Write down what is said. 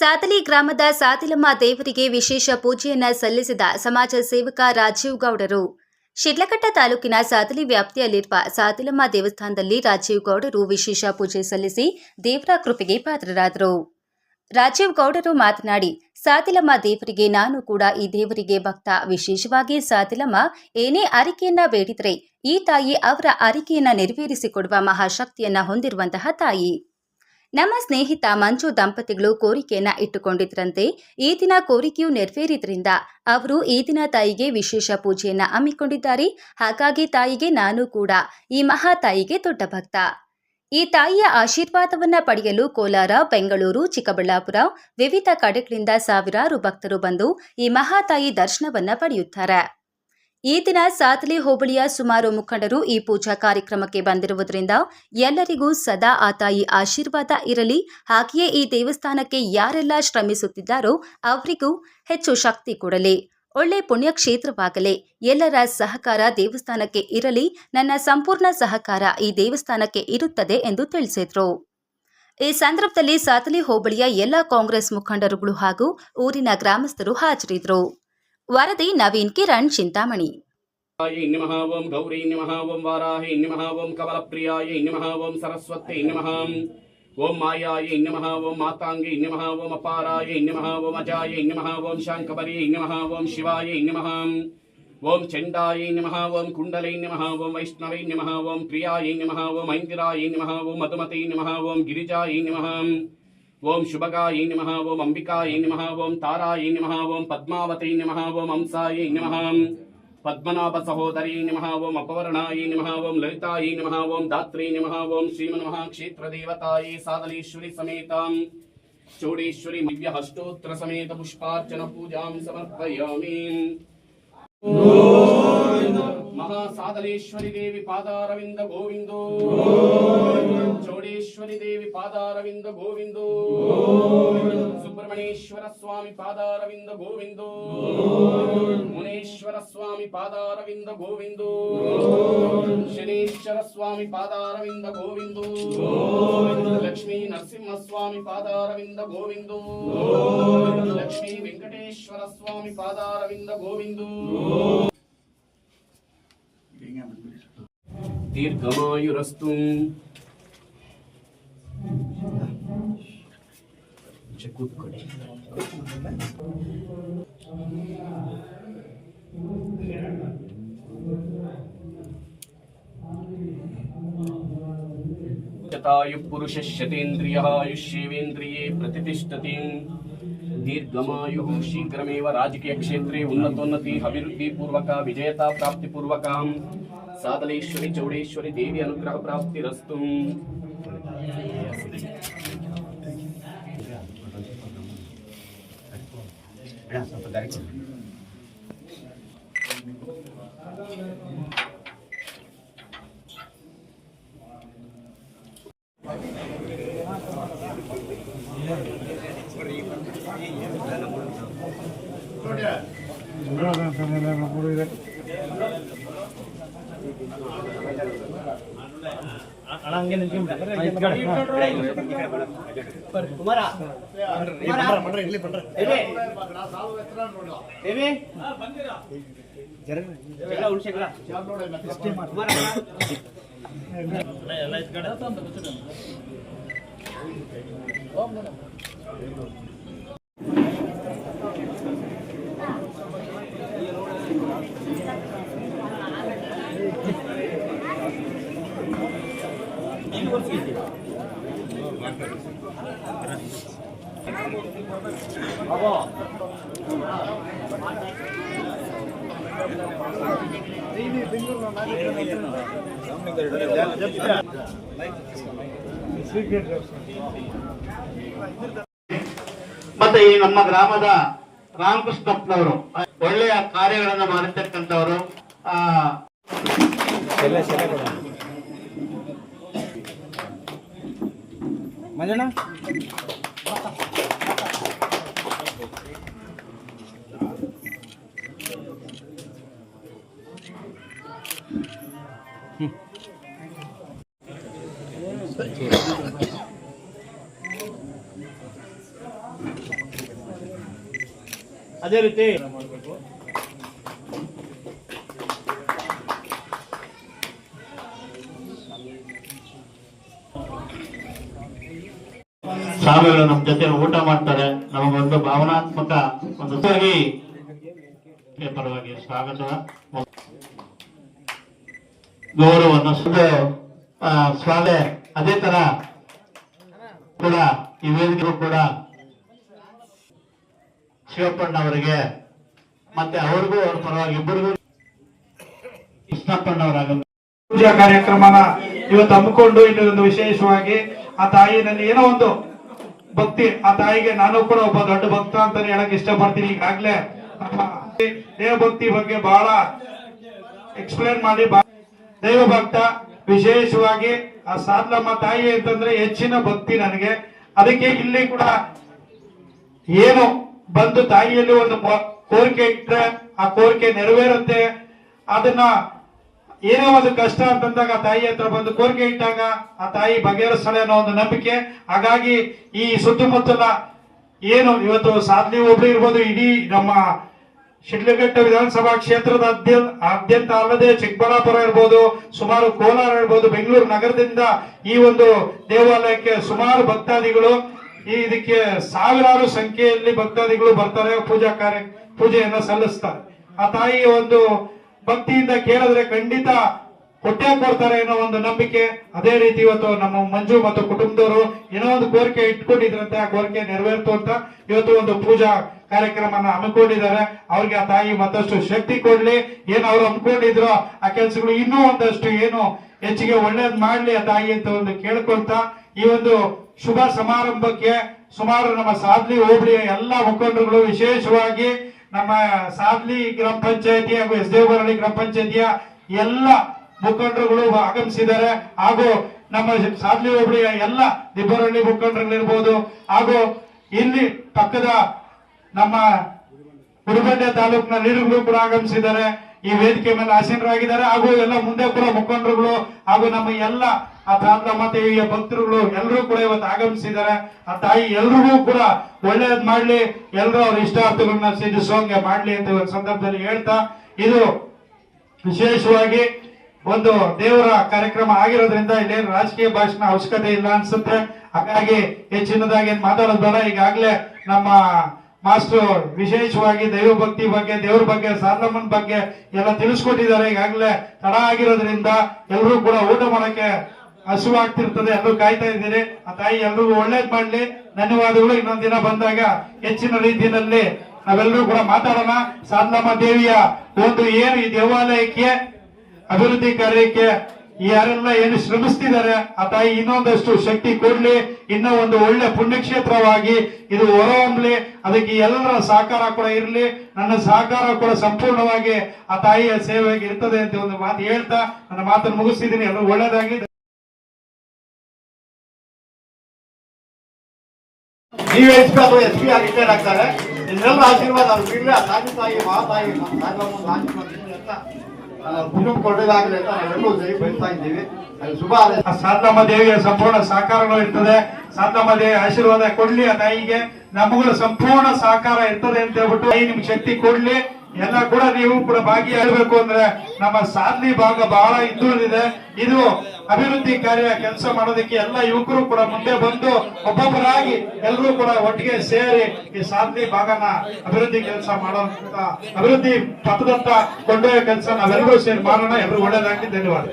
ಸಾತಲಿ ಗ್ರಾಮದ ಸಾತಿಲಮ್ಮ ದೇವರಿಗೆ ವಿಶೇಷ ಪೂಜೆಯನ್ನ ಸಲ್ಲಿಸಿದ ಸಮಾಜ ಸೇವಕ ರಾಜೀವ್ ಗೌಡರು. ಶಿಡ್ಲಘಟ್ಟ ತಾಲೂಕಿನ ಸಾತಲಿ ವ್ಯಾಪ್ತಿಯಲ್ಲಿರುವ ಸಾತಿಲಮ್ಮ ದೇವಸ್ಥಾನದಲ್ಲಿ ರಾಜೀವ್ ಗೌಡರು ವಿಶೇಷ ಪೂಜೆ ಸಲ್ಲಿಸಿ ದೇವರ ಕೃಪೆಗೆ ಪಾತ್ರರಾದರು. ರಾಜೀವ್ ಗೌಡರು ಮಾತನಾಡಿ, ಸಾತಿಲಮ್ಮ ದೇವರಿಗೆ ನಾನು ಕೂಡ ಈ ದೇವರಿಗೆ ಭಕ್ತ. ವಿಶೇಷವಾಗಿ ಸಾತಿಲಮ್ಮ ಏನೇ ಅರಿಕೆಯನ್ನ ಬೇಡಿದರೆ ಈ ತಾಯಿ ಅವರ ಅರಿಕೆಯನ್ನ ನೆರವೇರಿಸಿಕೊಡುವ ಮಹಾಶಕ್ತಿಯನ್ನ ಹೊಂದಿರುವಂತಹ ತಾಯಿ. ನಮ್ಮ ಸ್ನೇಹಿತ ಮಂಜು ದಂಪತಿಗಳು ಕೋರಿಕೆಯನ್ನ ಇಟ್ಟುಕೊಂಡಿದ್ರಂತೆ. ಈ ದಿನ ಕೋರಿಕೆಯು ನೆರವೇರಿದ್ರಿಂದ ಅವರು ಈ ದಿನ ತಾಯಿಗೆ ವಿಶೇಷ ಪೂಜೆಯನ್ನ ಹಮ್ಮಿಕೊಂಡಿದ್ದಾರೆ. ಹಾಗಾಗಿ ತಾಯಿಗೆ ನಾನು ಕೂಡ ಈ ಮಹಾ ತಾಯಿಗೆ ದೊಡ್ಡ ಭಕ್ತ. ಈ ತಾಯಿಯ ಆಶೀರ್ವಾದವನ್ನ ಪಡೆಯಲು ಕೋಲಾರ, ಬೆಂಗಳೂರು, ಚಿಕ್ಕಬಳ್ಳಾಪುರ, ವಿವಿಧ ಕಡೆಗಳಿಂದ ಸಾವಿರಾರು ಭಕ್ತರು ಬಂದು ಈ ಮಹಾತಾಯಿ ದರ್ಶನವನ್ನ ಪಡೆಯುತ್ತಾರೆ. ಈ ದಿನ ಸಾತಲಿ ಹೋಬಳಿಯ ಸುಮಾರು ಮುಖಂಡರು ಈ ಪೂಜಾ ಕಾರ್ಯಕ್ರಮಕ್ಕೆ ಬಂದಿರುವುದರಿಂದ ಎಲ್ಲರಿಗೂ ಸದಾ ಆ ತಾಯಿ ಆಶೀರ್ವಾದ ಇರಲಿ. ಹಾಗೆಯೇ ಈ ದೇವಸ್ಥಾನಕ್ಕೆ ಯಾರೆಲ್ಲ ಶ್ರಮಿಸುತ್ತಿದ್ದಾರೋ ಅವರಿಗೂ ಹೆಚ್ಚು ಶಕ್ತಿ ಕೊಡಲಿ. ಒಳ್ಳೆ ಪುಣ್ಯಕ್ಷೇತ್ರವಾಗಲಿ. ಎಲ್ಲರ ಸಹಕಾರ ದೇವಸ್ಥಾನಕ್ಕೆ ಇರಲಿ. ನನ್ನ ಸಂಪೂರ್ಣ ಸಹಕಾರ ಈ ದೇವಸ್ಥಾನಕ್ಕೆ ಇರುತ್ತದೆ ಎಂದು ತಿಳಿಸಿದರು. ಈ ಸಂದರ್ಭದಲ್ಲಿ ಸಾತಲಿ ಹೋಬಳಿಯ ಎಲ್ಲ ಕಾಂಗ್ರೆಸ್ ಮುಖಂಡರುಗಳು ಹಾಗೂ ಊರಿನ ಗ್ರಾಮಸ್ಥರು ಹಾಜರಿದ್ದರು. వరది నవీన్ కిరణ్ చింతామణి. ఓం గౌరీ నమ ఓం ఓం కమలప్రియాయ నమ ఓం ఓం మాయాయ నమ ఓం మాతాంగి నమ ఓం అపారాయ నమ ఓం అజాయ నమ ఓం శాంకబరి నమః ఓం శివాయ నమః ఓం చండాయ నమః ఓం కుండలై నమః ఓం వైష్ణవై నమః ఓం ప్రియాయ నమః ఓం ఐందిరాయ నమః ఓం మధుమతే నమః ఓం గిరిజాయ నమః ఓం శుభకాయై నమ ఓం అంబికాయై నమ ఓం తారాయై నమ ఓం పద్మావతై నమ ఓం అంసాయై నమ పద్మనాభ సహోదరీ నమ ఓం అపవర్ణాయై నమ ఓం లలితాయై నమ ఓం దాత్రీ నమ ఓం శ్రీమనమ సాదలీశ్వరి సమేతాం. చౌడేశ్వరి దివ్య హస్తోత్ర సమేత పుష్పార్చన పూజాం సమర్పయామి. మహాసాదలేశ్వరి దేవి పాదారవింద గోవిందో. పాదారవింద గోవిందో. సుబ్రహ్మణ్యేశ్వర స్వామి పాదారవింద గోవిందో. మునేశ్వర స్వామి పాదారవింద గోవిందో. శనీశ్వర స్వామి పాదారవింద గోవిందో. లక్ష్మీ నరసింహ స్వామి పాదారవింద గోవిందో. లక్ష్మీ వెంకటేశ్వర స్వామి పాదారవింద గోవిందో. దీర్ఘమాయురస్తు. ಕೂತ್ಕೊಳ್ಳಿ यतायुः पुरुषश्यतेन्द्रियः आयुष्येवेन्द्रिये प्रतिष्ठति दीर्घमायुः शीघ्रमेव राजकीयक्षेत्रे उन्नतोन्नति अभिवृद्धिपूर्वक विजयता प्राप्तिपूर्वकां सादलेश्वरि चौडेश्वरि देवी अनुग्रहप्राप्तिरस्तु Yeah. ಜರ ಮತ್ತೆ ಈ ನಮ್ಮ ಗ್ರಾಮದ ರಾಮಕೃಷ್ಣಪ್ಪನವರು ಒಳ್ಳೆಯ ಕಾರ್ಯಗಳನ್ನು ಮಾಡಿರ್ತಕ್ಕಂಥವರು ಆ Mana nak? Ajar. ಸ್ವಾಮಿಗಳು ನಮ್ಮ ಜೊತೆ ಊಟ ಮಾಡ್ತಾರೆ. ನಮಗೊಂದು ಭಾವನಾತ್ಮಕ ಒಂದು ಪರವಾಗಿ ಸ್ವಾಗತ. ಗೌರವವನ್ನು ಸ್ವಾಲೆ, ಅದೇ ತರ ಕೂಡ, ಈ ವೇದಿಕೆಗೂ ಕೂಡ ಶಿವಪ್ಪಣ್ಣ ಅವರಿಗೆ, ಮತ್ತೆ ಅವ್ರಿಗೂ, ಅವ್ರ ಪರವಾಗಿ ಇಬ್ಬರಿಗೂ ಕೃಷ್ಣಪ್ಪಣ್ಣವರಾಗ ಪೂಜಾ ಕಾರ್ಯಕ್ರಮನ ಇವತ್ತು ಹಮ್ಮಿಕೊಂಡು ಇನ್ನೊಂದು ವಿಶೇಷವಾಗಿ ಆ ತಾಯಿನಲ್ಲಿ ಏನೋ ಒಂದು ಭಕ್ತಿ, ಆ ತಾಯಿಗೆ ನಾನು ಕೂಡ ಒಬ್ಬ ದೊಡ್ಡ ಭಕ್ತ ಅಂತಾನೆ ಹೇಳಕ್ ಇಷ್ಟಪಡ್ತೀನಿ ಈಗಾಗ್ಲೇ. ದೇವ ಭಕ್ತಿ ಬಗ್ಗೆ ಬಹಳ ಎಕ್ಸ್ಪ್ಲೇನ್ ಮಾಡಿ ದೈವ ಭಕ್ತ, ವಿಶೇಷವಾಗಿ ಆ ಸಾದ್ಲಮ್ಮ ತಾಯಿ ಅಂತಂದ್ರೆ ಹೆಚ್ಚಿನ ಭಕ್ತಿ ನನಗೆ. ಅದಕ್ಕೆ ಇಲ್ಲಿ ಕೂಡ ಏನು ಬಂದು ತಾಯಿಯಲ್ಲಿ ಒಂದು ಕೋರಿಕೆ ಇಟ್ರೆ ಆ ಕೋರಿಕೆ ನೆರವೇರುತ್ತೆ. ಅದನ್ನ ಏನೇ ಒಂದು ಕಷ್ಟ ಅಂತಂದಾಗ ಆ ತಾಯಿ ಹತ್ರ ಬಂದು ಕೋರಿಕೆ ಇಟ್ಟಾಗ ಆ ತಾಯಿ ಬಗೆಹರಿಸ್ತಾಳೆ ಅನ್ನೋ ಒಂದು ನಂಬಿಕೆ. ಹಾಗಾಗಿ ಈ ಸುತ್ತಮುತ್ತಲ ಏನು ಇವತ್ತು ಸಾಧ್ಲಿ ಒಬ್ಬರು ಇರ್ಬೋದು, ಇಡೀ ನಮ್ಮ ಶಿಡ್ಲಘಟ್ಟ ವಿಧಾನಸಭಾ ಕ್ಷೇತ್ರದ ಆದ್ಯಂತ ಅಲ್ಲದೆ ಚಿಕ್ಕಬಳ್ಳಾಪುರ ಇರ್ಬೋದು, ಸುಮಾರು ಕೋಲಾರ ಇರ್ಬೋದು, ಬೆಂಗಳೂರು ನಗರದಿಂದ ಈ ಒಂದು ದೇವಾಲಯಕ್ಕೆ ಸುಮಾರು ಭಕ್ತಾದಿಗಳು, ಈ ಇದಕ್ಕೆ ಸಾವಿರಾರು ಸಂಖ್ಯೆಯಲ್ಲಿ ಭಕ್ತಾದಿಗಳು ಬರ್ತಾರೆ, ಪೂಜಾ ಕಾರ್ಯ, ಪೂಜೆಯನ್ನ ಸಲ್ಲಿಸ್ತಾರೆ. ಆ ತಾಯಿಯ ಒಂದು ಭಕ್ತಿಯಿಂದ ಕೇಳಿದ್ರೆ ಖಂಡಿತ ಕೊಟ್ಟೆ ಕೊಡ್ತಾರೆ ಅನ್ನೋ ಒಂದು ನಂಬಿಕೆ. ಅದೇ ರೀತಿ ಇವತ್ತು ನಮ್ಮ ಮಂಜು ಮತ್ತು ಕುಟುಂಬದವರು ಏನೋ ಒಂದು ಕೋರಿಕೆ ಇಟ್ಕೊಂಡಿದ್ರಂತೆ. ಆ ಕೋರಿಕೆ ನೆರವೇರ್ತು ಅಂತ ಇವತ್ತು ಒಂದು ಪೂಜಾ ಕಾರ್ಯಕ್ರಮನ ಹಮ್ಮಿಕೊಂಡಿದ್ದಾರೆ. ಅವ್ರಿಗೆ ಆ ತಾಯಿ ಮತ್ತಷ್ಟು ಶಕ್ತಿ ಕೊಡ್ಲಿ. ಏನು ಅವ್ರು ಹಮ್ಮಿಕೊಂಡಿದ್ರು ಆ ಕೆಲಸಗಳು ಇನ್ನೂ ಒಂದಷ್ಟು ಏನು ಹೆಚ್ಚಿಗೆ ಒಳ್ಳೇದ್ ಮಾಡ್ಲಿ ಆ ತಾಯಿ ಅಂತ ಒಂದು ಕೇಳ್ಕೊಂತ ಈ ಒಂದು ಶುಭ ಸಮಾರಂಭಕ್ಕೆ ಸುಮಾರು ನಮ್ಮ ಸಾಧ್ಲಿ ಹೋಬಳಿಯ ಎಲ್ಲಾ ಮುಖಂಡರುಗಳು ವಿಶೇಷವಾಗಿ ನಮ್ಮ ಸಾದ್ಲಿ ಗ್ರಾಮ ಪಂಚಾಯತಿ ಹಾಗೂ ಎಸ್ ದೇವರಹಳ್ಳಿ ಗ್ರಾಮ ಪಂಚಾಯತಿಯ ಎಲ್ಲ ಮುಖಂಡರುಗಳು ಆಗಮಿಸಿದ್ದಾರೆ. ಹಾಗೂ ನಮ್ಮ ಸಾದ್ಲಿ ಹೋಬಳಿಯ ಎಲ್ಲ ದಿಬ್ಬರಹಳ್ಳಿ ಮುಖಂಡರುಗಳಿರ್ಬೋದು. ಹಾಗೂ ಇಲ್ಲಿ ಪಕ್ಕದ ನಮ್ಮ ಉಡುಗಡ್ಡೆ ತಾಲೂಕಿನ ನೀರುಗಳು ಕೂಡ ಆಗಮಿಸಿದ್ದಾರೆ. ಈ ವೇದಿಕೆ ಮೇಲೆ ಆಸೀನರಾಗಿದ್ದಾರೆ. ಹಾಗೂ ಎಲ್ಲ ಮುಂದೆ ಕೂಡ ಮುಖಂಡರುಗಳು ಹಾಗೂ ನಮ್ಮ ಎಲ್ಲ ಆ ಪ್ರಾಂತ ಮಾತೆಯ ಭಕ್ತರುಗಳು ಎಲ್ಲರೂ ಕೂಡ ಇವತ್ತು ಆಗಮಿಸಿದ್ದಾರೆ. ಆ ತಾಯಿ ಎಲ್ರಿಗೂ ಕೂಡ ಒಳ್ಳೇದ್ ಮಾಡ್ಲಿ. ಎಲ್ಲರೂ ಅವ್ರ ಇಷ್ಟಾರ್ಥಗಳನ್ನ ಸಿದ್ಧಿಸೋಂಗೆ ಮಾಡ್ಲಿ ಅಂತ ಇವತ್ತು ಸಂದರ್ಭದಲ್ಲಿ ಹೇಳ್ತಾ, ಇದು ವಿಶೇಷವಾಗಿ ಒಂದು ದೇವರ ಕಾರ್ಯಕ್ರಮ ಆಗಿರೋದ್ರಿಂದ ಇಲ್ಲೇನು ರಾಜಕೀಯ ಭಾಷಣ ಅವಶ್ಯಕತೆ ಇಲ್ಲ ಅನ್ಸುತ್ತೆ. ಹಾಗಾಗಿ ಹೆಚ್ಚಿನದಾಗಿ ಮಾತಾಡೋದು ಬೇಡ. ಈಗಾಗಲೇ ನಮ್ಮ ಮಾಸ್ಟರ್ ವಿಶೇಷವಾಗಿ ದೈವ ಭಕ್ತಿ ಬಗ್ಗೆ, ದೇವ್ರ ಬಗ್ಗೆ, ಸಾರ್ಲಮ್ಮನ ಬಗ್ಗೆ ಎಲ್ಲ ತಿಳಿಸ್ಕೊಟ್ಟಿದ್ದಾರೆ. ಈಗಾಗಲೇ ತಡ ಆಗಿರೋದ್ರಿಂದ ಎಲ್ಲರೂ ಕೂಡ ಊಟ ಮಾಡಕ್ಕೆ ಹಸುವಾಗ್ತಿರ್ತದೆ ಎಲ್ಲರೂ ಕಾಯ್ತಾ ಇದ್ದೀರಿ. ಆ ತಾಯಿ ಎಲ್ರಿಗೂ ಒಳ್ಳೇದ್ ಮಾಡ್ಲಿ. ಧನ್ಯವಾದಗಳು. ಇನ್ನೊಂದ್ ದಿನ ಬಂದಾಗ ಹೆಚ್ಚಿನ ರೀತಿಯಲ್ಲಿ ನಾವೆಲ್ಲರೂ ಕೂಡ ಮಾತಾಡೋಣ. ಸಾರ್ಲಮ್ಮ ದೇವಿಯ ಒಂದು ಏನು ಈ ದೇವಾಲಯಕ್ಕೆ, ಅಭಿವೃದ್ಧಿ ಕಾರ್ಯಕ್ಕೆ ಯಾರೆಲ್ಲ ಏನು ಶ್ರಮಿಸ್ತಿದ್ದಾರೆ, ಆ ತಾಯಿ ಇನ್ನೊಂದಷ್ಟು ಶಕ್ತಿ ಕೊಡ್ಲಿ, ಇನ್ನೂ ಒಂದು ಒಳ್ಳೆ ಪುಣ್ಯಕ್ಷೇತ್ರವಾಗಿ ಇದು ಹೊರಹೊಮ್ಮಲಿ ಅದಕ್ಕೆ ಎಲ್ಲರ ಸಹಕಾರ ಕೂಡ ಇರಲಿ, ನನ್ನ ಸಹಕಾರ ಕೂಡ ಸಂಪೂರ್ಣವಾಗಿ ಆ ತಾಯಿಯ ಸೇವೆಗೆ ಇರ್ತದೆ ಅಂತ ಒಂದು ಮಾತು ಹೇಳ್ತಾ ನನ್ನ ಮಾತನ್ನು ಮುಗಿಸ್ತಿದ್ದೀನಿ. ಎಲ್ಲರೂ ಒಳ್ಳೇದಾಗಿ ನೀವು ಎಸ್ ಪಿ ಆಗಿ ರಿಟೈರ್ ಆಗ್ತಾರೆ, ನಿಮ್ಮೆಲ್ಲರ ಆಶೀರ್ವಾದ ಅವ್ರು ಆ ತಾಯಿ ತಾಯಿ ಮಹಾತಾಯಿ ಅಂತ ಬಯಸ್ತಾ ಇದ್ದೀವಿ. ಶುಭ ಸಾಧಮ್ಮ ದೇವಿಯ ಸಂಪೂರ್ಣ ಸಹಕಾರಗಳು ಇರ್ತದೆ. ಸಾಧನಮ್ಮ ದೇವಿ ಆಶೀರ್ವಾದ ಕೊಡ್ಲಿ ಆ ತಾಯಿಗೆ. ನಮಗೂ ಸಂಪೂರ್ಣ ಸಹಕಾರ ಇರ್ತದೆ ಅಂತ ಹೇಳ್ಬಿಟ್ಟು ನಿಮ್ಗೆ ಶಕ್ತಿ ಕೊಡ್ಲಿ. ಎಲ್ಲ ಕೂಡ ನೀವು ಕೂಡ ಭಾಗಿಯಾಗಬೇಕು ಅಂದ್ರೆ ನಮ್ಮ ಸಾಧನೆ ಭಾಗ ಬಹಳ ಹಿಂದುಳಿದಿದೆ. ಇದು ಅಭಿವೃದ್ಧಿ ಕಾರ್ಯ ಕೆಲಸ ಮಾಡೋದಕ್ಕೆ ಎಲ್ಲ ಯುವಕರು ಕೂಡ ಮುಂದೆ ಬಂದು ಒಬ್ಬೊಬ್ಬರಾಗಿ ಎಲ್ಲರೂ ಕೂಡ ಒಟ್ಟಿಗೆ ಸೇರಿ ಈ ಸಾಧನೆ ಭಾಗನ ಅಭಿವೃದ್ಧಿ ಕೆಲಸ ಮಾಡುವಂತ ಅಭಿವೃದ್ಧಿ ಪಥದತ್ತ ಕೊಂಡೊಯ್ಯೋ ಕೆಲಸ ನಾವೆಲ್ಲರೂ ಸೇರಿ ಮಾಡೋಣ. ಎಲ್ಲರೂ ಒಳ್ಳೇದಾಗಿ ಧನ್ಯವಾದ.